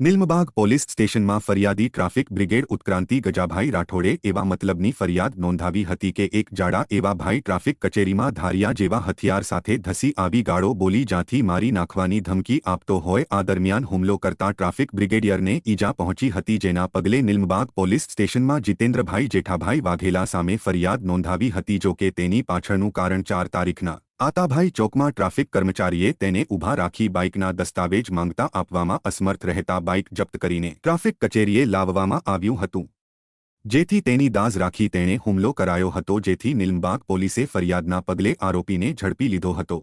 Nilambag police સ્ટેશનમાં ફરિયાદી traffic brigade ઉત્ક્રાંતિ ગજાભાઈ રાઠોડે એવા મતલબની ફરિયાદ નોંધાવી હતી કે એક જાડા એવા ભાઈ ટ્રાફિક કચેરીમાં ધારિયા જેવા હથિયાર સાથે ધસી આવી ગાળો બોલી જ્યાંથી મારી નાખવાની ધમકી આપતો હોય, આ દરમિયાન હુમલો કરતા ટ્રાફિક બ્રિગેડિયરને ઈજા પહોંચી હતી જેના પગલે નિલ્મબાગ પોલીસ સ્ટેશનમાં જીતેન્દ્રભાઈ જેઠાભાઈ વાઘેલા સામે ફરિયાદ નોંધાવી હતી જો કે તેની પાછળનું કારણ ચાર તારીખના આતાભાઈ ચોકમાં ટ્રાફિક કર્મચારીએ તેને ઊભા રાખી બાઇકના દસ્તાવેજ માંગતા આપવામાં અસમર્થ રહેતા બાઇક જપ્ત કરીને ટ્રાફિક કચેરીએ લાવવામાં આવ્યું હતું. જેથી તેની દાઝ રાખી તેણે હુમલો કરાયો હતો જેથી નિલમબાગ પોલીસે ફરિયાદના પગલે આરોપીને ઝડપી લીધો હતો.